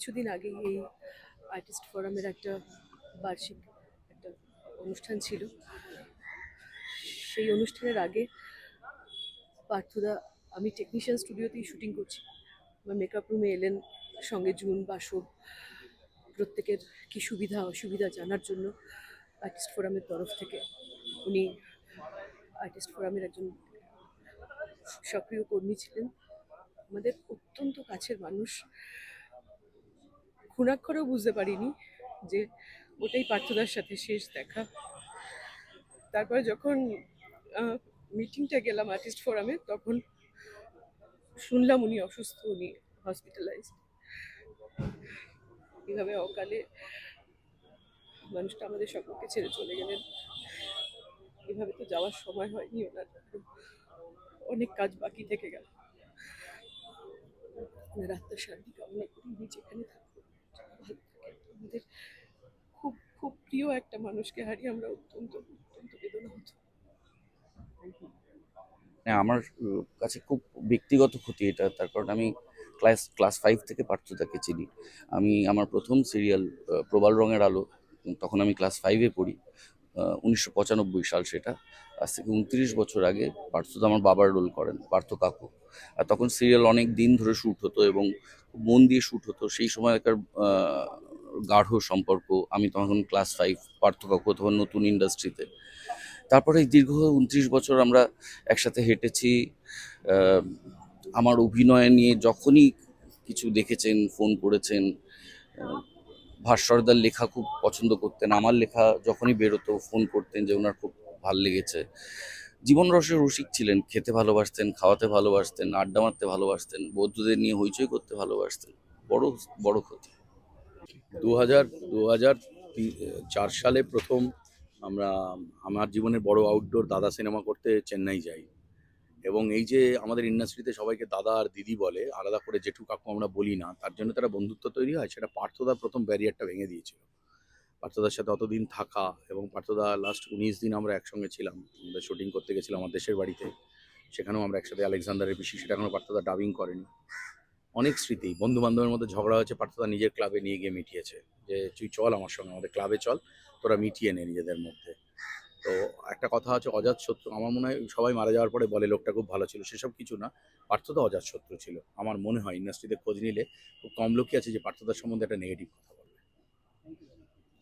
কিছুদিন আগে এই আর্টিস্ট ফোরামের একটা বার্ষিক একটা অনুষ্ঠান ছিল। সেই অনুষ্ঠানের আগে পার্থদা, আমি টেকনিশিয়ান স্টুডিওতেই শুটিং করছি। আমার মেকআপ রুমে এলেন সঙ্গে জুন, বাসব, প্রত্যেকের কি সুবিধা, অসুবিধা জানার জন্য আর্টিস্ট ফোরামের তরফ থেকে উনি আর্টিস্ট ফোরামের একজন সক্রিয় কর্মী ছিলেন। আমাদের অত্যন্ত কাছের মানুষ। খুনাক্ষরেও বুঝতে পারিনি যে ওটাই পার্থদার সাথে শেষ দেখা। তারপরে যখন মিটিংটা গেলাম আর্টিস্ট ফোরামে তখন শুনলাম উনি অসুস্থ, উনি হসপিটালাইজ এভাবে অকালে মানুষটা আমাদের সকলকে ছেড়ে চলে গেলেন। এভাবে তো যাওয়ার সময় হয়নি ওনার। অনেক কাজ বাকি থেকে গেল। ওনার আত্মার শান্তি কামনা করি যেখানে আমাদের খুব খুব প্রিয় একটা মানুষকে হারিয়ে আমরা অত্যন্ত অত্যন্ত বেদনা হতো। হ্যাঁ আমার কাছে খুব ব্যক্তিগত ক্ষতি এটা তার কারণ আমি ক্লাস ক্লাস ফাইভ থেকে পার্থতাকে চিনি। আমি আমার প্রথম সিরিয়াল প্রবাল রঙের আলো তখন আমি ক্লাস ফাইভে পড়ি উনিশশো পঁচানব্বই সাল সেটা। আজ থেকে উনত্রিশ বছর আগে পার্থদা আমার বাবার রোল করেন পার্থ কাকু। আর তখন সিরিয়াল অনেক দিন ধরে শ্যুট হতো এবং মন দিয়ে শ্যুট হতো। সেই সময়কার আহ, গাঢ় সম্পর্ক, আমি তখন ক্লাস ফাইভ পার্থক্য তখন নতুন ইন্ডাস্ট্রিতে তারপরে দীর্ঘ উনত্রিশ বছর আমরা একসাথে হেঁটেছি আমার অভিনয় নিয়ে যখনই কিছু দেখেছেন ফোন করেছেন ভাস্বরদার লেখা খুব পছন্দ করতেন। আমার লেখা যখনই বেরোতো ফোন করতেন যে ওনার খুব ভালো লেগেছে। জীবন রসের রসিক ছিলেন, খেতে ভালোবাসতেন, খাওয়াতে ভালোবাসতেন, আড্ডা মারতে ভালোবাসতেন বৌদ্ধদের নিয়ে হইচই করতে ভালোবাসতেন। বড় বড় ক্ষতি দু হাজার দু হাজার চার সালে প্রথম আমরা, আমার জীবনের বড় আউটডোর দাদা সিনেমা করতে চেন্নাই যাই। এবং এই যে আমাদের ইন্ডাস্ট্রিতে সবাইকে দাদা আর দিদি বলে, আলাদা করে জেঠু কাকু আমরা বলি না, তার জন্য তারা বন্ধুত্ব তৈরি হয়, সেটা পার্থদা প্রথম ব্যারিয়ারটা ভেঙে দিয়েছিল। পার্থদার সাথে অতদিন থাকা এবং পার্থদা লাস্ট উনিশ দিন আমরা একসঙ্গে ছিলাম, আমাদের শুটিং করতে গেছিলাম আমার দেশের বাড়িতে, সেখানেও আমরা একসাথে আলেকজান্ডারের বেশি সেটা এখনও পার্থদা ডাবিং করেনি। অনেক স্মৃতি। বন্ধু বান্ধবের মধ্যে ঝগড়া হয়েছে, পার্থদা নিজের ক্লাবে নিয়ে গিয়ে মিটিয়েছে যে, তুই চল আমার সঙ্গে, আমাদের ক্লাবে চল, তোরা মিটিয়ে নে নিজেদের মধ্যে। তো একটা কথা আছে অজাত শত্রু, আমার মনে হয় সবাই মারা যাওয়ার পরে বলে, লোকটা খুব ভালো ছিল। সেসব কিছু না, পার্থদা অজাত শত্রু ছিল। আমার মনে হয় ইন্ডাস্ট্রিতে খোঁজ নিলে খুব কম লোকই আছে যে পার্থদার সম্বন্ধে একটা নেগেটিভ কথা বলবে।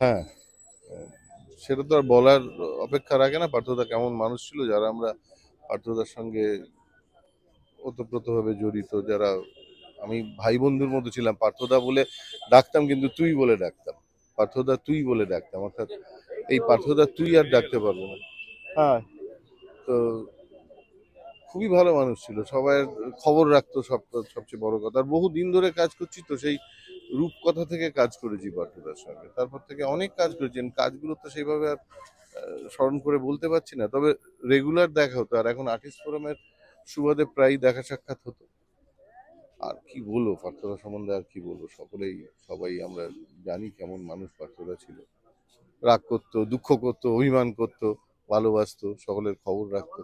হ্যাঁ সেটা তো আর বলার অপেক্ষা রাখে না। পার্থদা কেমন মানুষ ছিল, যারা আমরা পার্থদার সঙ্গে ওতপ্রোতভাবে জড়িত, যারা আমি ভাই বন্ধুর মতো ছিলাম পার্থদা বলে ডাকতাম কিন্তু তুই বলে ডাকতাম। পার্থদা তুই বলে ডাকতাম অর্থাৎ এই পার্থদা তুই আর ডাকতে পারব না। হ্যাঁ। তো খুবই ভালো মানুষ ছিল সবাই খবর রাখতো সব সবচেয়ে বড় কথা। আর বহু দিন ধরে কাজ করছি তো সেই রূপকথা থেকে কাজ করেছি পার্থদার সঙ্গে। তারপর থেকে অনেক কাজ করেছেন কাজগুলো তো সেইভাবে আর স্মরণ করে বলতে পারছি না। তবে রেগুলার দেখা হতো আর এখন আর্টিস্ট ফোরামের সুবাদে প্রায় দেখা সাক্ষাৎ হতো। আর কি বলব? পার্থদা সম্বন্ধে আর কি বলব? সকলেই, সবাই আমরা জানি কেমন মানুষ পার্থদা ছিল। রাগ করতো, দুঃখ করতো, অভিমান করতো, ভালোবাসতো, সকলের খবর রাখতো।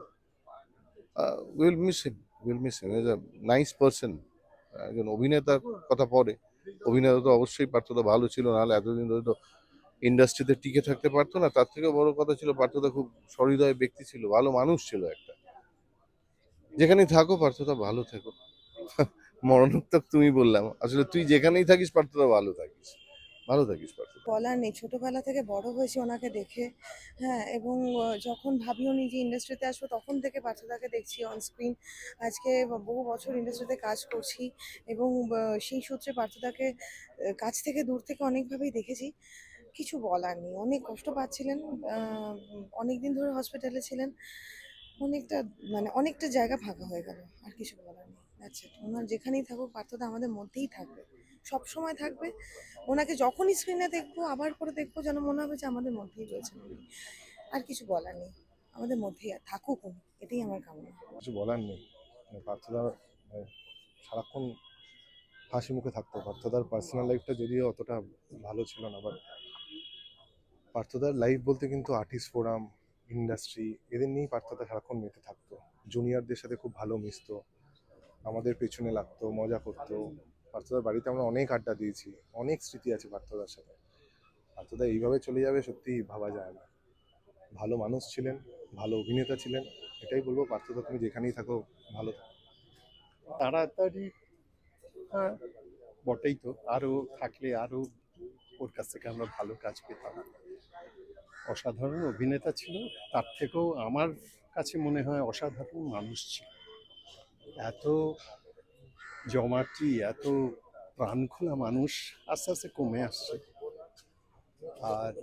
Will miss will miss as a nice person একজন অভিনেতার কথা পরে অভিনেতা তো অবশ্যই পার্থদা ভালো ছিল, নাহলে এতদিন ধরে তো ইন্ডাস্ট্রিতে টিকে থাকতে পারতো না। তার থেকেও বড় কথা ছিল পার্থদা খুব সহৃদয় ব্যক্তি ছিল, ভালো মানুষ ছিল একটা। যেখানেই থাকো পার্থদা ভালো থেকো। মরণোত্তর তুমি বললাম। আসলে তুই যেখানেই থাকিস পার্থদা ভালো থাকিস। ভালো থাকিস পার্থদা বলার নেই, ছোটবেলা থেকে বড় হয়েছি ওনাকে দেখে। হ্যাঁ এবং যখন ভাবিও নি যে ইন্ডাস্ট্রিতে আসব, তখন থেকে পার্থদাকে দেখছি অন স্ক্রিন আজকে বহু বছর ইন্ডাস্ট্রিতে কাজ করছি এবং সেই সূত্রে পার্থদাকে কাছ থেকে দূর থেকে অনেকভাবেই দেখেছি। কিছু বলার নেই। অনেক কষ্ট পাচ্ছিলেন অনেক দিন ধরে হসপিটালে ছিলেন। অনেকটা মানে অনেকটা জায়গা ফাঁকা হয়ে গেল, আর কিছু বলার নেই। It. ওনার যেখানেই থাকুক পার্থদা আমাদের মধ্যেই থাকবে। সব সময় থাকবে। ওনাকে যখনই স্ক্রিনে দেখব, আবার করে দেখব, যেন মনে হবে যে আমাদের মধ্যেই রয়েছেন উনি। আর কিছু বলার নেই। আমাদের মধ্যেই থাকুক উনি। এটাই আমার কামনা। কিছু বলার নেই। মানে পার্থদা মানে সারাক্ষণ হাসি মুখে থাকতো। পার্থদার পার্সোনাল লাইফটা যদিও অতটা ভালো ছিল না বাট পার্থদার লাইফ বলতে কিন্তু আর্টিস্ট ফোরাম ইন্ডাস্ট্রি এদের নিয়েই পার্থদা সারাক্ষণ মেতে থাকতো। জুনিয়রদের সাথে খুব ভালো মিশতো। আমাদের পেছনে লাগতো, মজা করতো। পার্থদার বাড়িতে আমরা অনেক আড্ডা দিয়েছি, অনেক স্মৃতি আছে পার্থদার সাথে। পার্থদা এইভাবে চলে যাবে সত্যি ভাবা যায় না। ভালো মানুষ ছিলেন, ভালো অভিনেতা ছিলেন, এটাই বলব, পার্থদা তুমি যেখানেই থাকো, ভালো থাকো। তাড়াতাড়ি হ্যাঁ বটেই তো, আরও থাকলে আরও ওর কাছ থেকে আমরা ভালো কাজ পেতাম। অসাধারণ অভিনেতা ছিল, তার থেকেও আমার কাছে মনে হয় অসাধারণ মানুষ ছিল। এত জমাটি, এত প্রাণখোলা মানুষ আস্তে আস্তে কমে আসছে। আর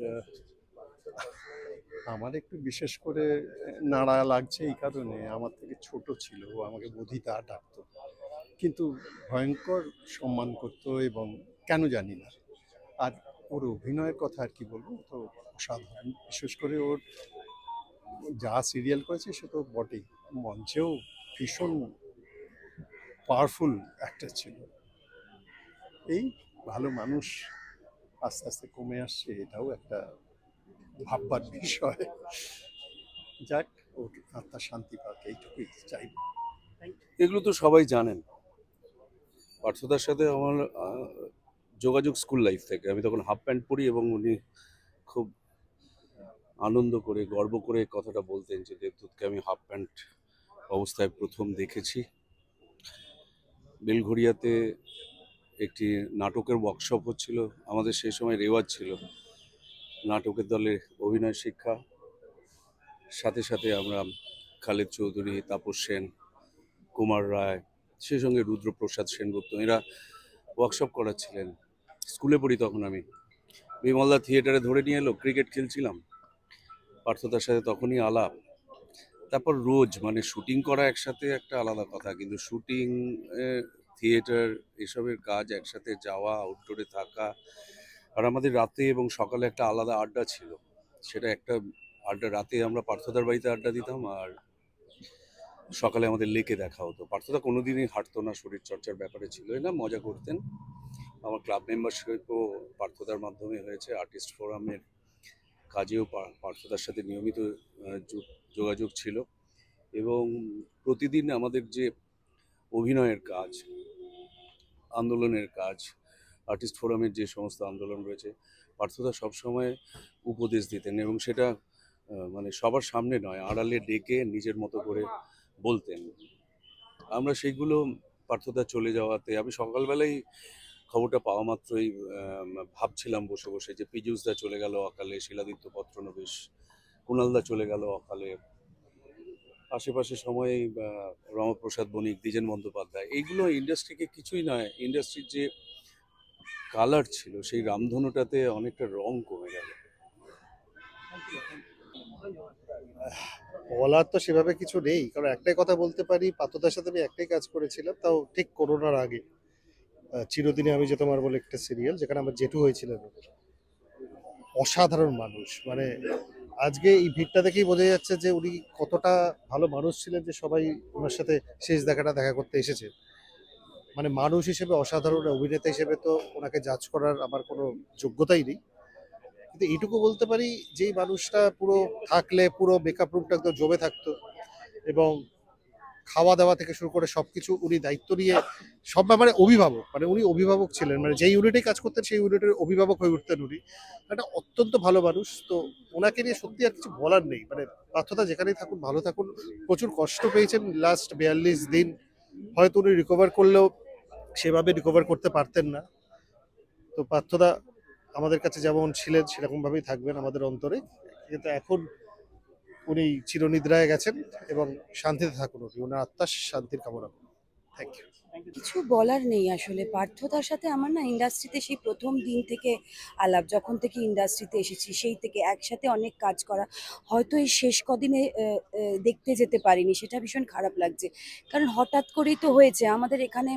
আমার একটু বিশেষ করে নাড়া লাগছে এই কারণে। আমার থেকে ছোট ছিল, ও আমাকে বোধিতা ডাকতো। কিন্তু ভয়ঙ্কর সম্মান করতো এবং কেন জানি না। আর ওর অভিনয়ের কথা আর কি বলব? তো অসাধারণ। বিশেষ করে ওর যা সিরিয়াল করেছে সে তো বটেই। মঞ্চেও ভীষণ পাওয়ারফুল অ্যাক্টার ছিল। এই ভালো মানুষ আস্তে আস্তে কমে আসছে এটাও একটা ভাববার বিষয়। যাক, ওর আত্মা শান্তি পাক, এইটুকুই চাইব এগুলো তো সবাই জানেন। পার্থদার সাথে আমার যোগাযোগ স্কুল লাইফ থেকে। আমি তখন হাফ প্যান্ট পরি এবং উনি খুব আনন্দ করে, গর্ব করে কথাটা বলতেন যে, দেবদূতকে আমি হাফ প্যান্ট অবস্থায় প্রথম দেখেছি। বেলঘড়িয়াতে একটি নাটকের ওয়ার্কশপ হচ্ছিল, আমাদের সেই সময় রেওয়াজ ছিল। নাটকের দলের অভিনয় শিক্ষা, সাথে সাথে আমরা খালেদ চৌধুরী, তাপস সেন, কুমার রায়, সেই সঙ্গে রুদ্রপ্রসাদ সেনগুপ্ত, এরা ওয়ার্কশপ করাচ্ছিলেন। স্কুলে পড়ি তখন আমি। বিমলদা থিয়েটারে ধরে নিয়ে এলো ক্রিকেট খেলছিলাম। পার্থতার সাথে তখনই আলাপ। তারপর রোজ মানে শুটিং করা একসাথে একটা আলাদা কথা, কিন্তু শুটিং থিয়েটার এসবের কাজ একসাথে যাওয়া আউটডোরে থাকা, আর আমাদের রাতে এবং সকালে একটা আলাদা আড্ডা ছিল। সেটা একটা আড্ডা, রাতে আমরা পার্থদার বাড়িতে আড্ডা দিতাম আর সকালে আমাদের লেকে দেখা হতো। পার্থদা কোনোদিনই হাঁটতো না শরীর চর্চার ব্যাপারে ছিল না, মজা করতেন। আমার ক্লাব মেম্বারশিপও পার্থদার মাধ্যমে হয়েছে, আর্টিস্ট ফোরামের কাজেও পার্থদার সাথে নিয়মিত যোগাযোগ ছিল এবং প্রতিদিন আমাদের যে অভিনয়ের কাজ, আন্দোলনের কাজ, আর্টিস্ট ফোরামের যে সমস্ত আন্দোলন রয়েছে, পার্থদা সবসময় উপদেশ দিতেন এবং সেটা মানে সবার সামনে নয়, আড়ালে ডেকে নিজের মতো করে বলতেন। আমরা সেইগুলো পার্থদা চলে যাওয়াতে, আমি সকালবেলায় খবরটা পাওয়া মাত্রই ভাবছিলাম বসে বসে যে পীযুষদা চলে গেল অকালে, শিলাদিত্য পত্রনবেশ, কুণালদা চলে গেল অকালে। আশেপাশে সময়ে রমপ্রসাদ বণিক, দ্বিজেন বন্দ্যোপাধ্যায়, এইগুলো ইন্ডাস্ট্রিকে কিছুই নয়, ইন্ডাস্ট্রির যে কালার ছিল, সেই রামধনুটাতে অনেকটা রং কমে গেল। বলার তো সেভাবে কিছু নেই, কারণ একটাই কথা বলতে পারি, পাতদার সাথে আমি একটাই কাজ করেছিলাম, তাও ঠিক করোনার আগে। চিরদিনে আমি যে তোমার বলে একটা সিরিয়াল যেখানে আমার জেঠু হয়েছিলেন। অসাধারণ মানুষ। মানে আজকে এই ভিড়টা দেখেই বোঝা যাচ্ছে যে উনি কতটা ভালো মানুষ ছিলেন যে সবাই ওনার সাথে শেষ দেখাটা দেখা করতে এসেছে। মানে মানুষ হিসেবে অসাধারণ, অভিনেতা হিসেবে তো ওনাকে জাজ করার আমার কোনো যোগ্যতাই নেই। কিন্তু এইটুকু বলতে পারি, যেই মানুষটা পুরো থাকলে, পুরো মেকআপ রুমটা একদম জমে থাকতো এবং খাওয়া দাওয়া থেকে শুরু করে সবকিছু উনি দায়িত্ব নিয়ে সব ব্যাপারে অভিভাবক মানে উনি অভিভাবক ছিলেন মানে যেই ইউনিটে কাজ করতেন সেই ইউনিটের অভিভাবক হয়ে উঠতেন উনি। একটা অত্যন্ত ভালো মানুষ, তো ওনাকে নিয়ে সত্যি আর কিছু বলার নেই মানে পার্থতা যেখানেই থাকুন, ভালো থাকুন। প্রচুর কষ্ট পেয়েছেন লাস্ট বিয়াল্লিশ দিন। হয়তো উনি রিকভার করলেও সেভাবে রিকভার করতে পারতেন না। তো পার্থদা আমাদের কাছে যেমন ছিলেন, সেরকমভাবেই থাকবেন আমাদের অন্তরে। কিন্তু এখন উনি চিরনিদ্রায় গেছেন এবং শান্তিতে থাকুন উনি ওনার আত্মার শান্তির কামনা কিছু বলার নেই আসলে। পার্থতার সাথে আমার না ইন্ডাস্ট্রিতে সেই প্রথম দিন থেকে আলাপ, যখন থেকে ইন্ডাস্ট্রিতে এসেছি, সেই থেকে একসাথে অনেক কাজ করা। হয়তো এই শেষ কদিনে দেখতে যেতে পারিনি, সেটা ভীষণ খারাপ লাগছে। কারণ হঠাৎ করেই তো হয়েছে, আমাদের এখানে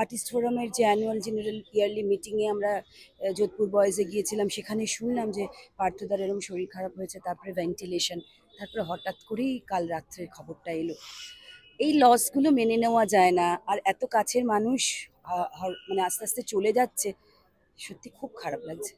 আর্টিস্ট ফোরামের যে অ্যানুয়াল জেনারেল ইয়ারলি মিটিংয়ে আমরা যোধপুর বয়েজে গিয়েছিলাম, সেখানে শুনলাম যে পার্থদার এরকম শরীর খারাপ হয়েছে, তারপরে ভেন্টিলেশন তারপরে হঠাৎ করেই কাল রাত্রের খবরটা এলো। এই লসগুলো মেনে নেওয়া যায় না। আর এত কাছের মানুষ মানে আস্তে আস্তে চলে যাচ্ছে, সত্যি খুব খারাপ লাগছে।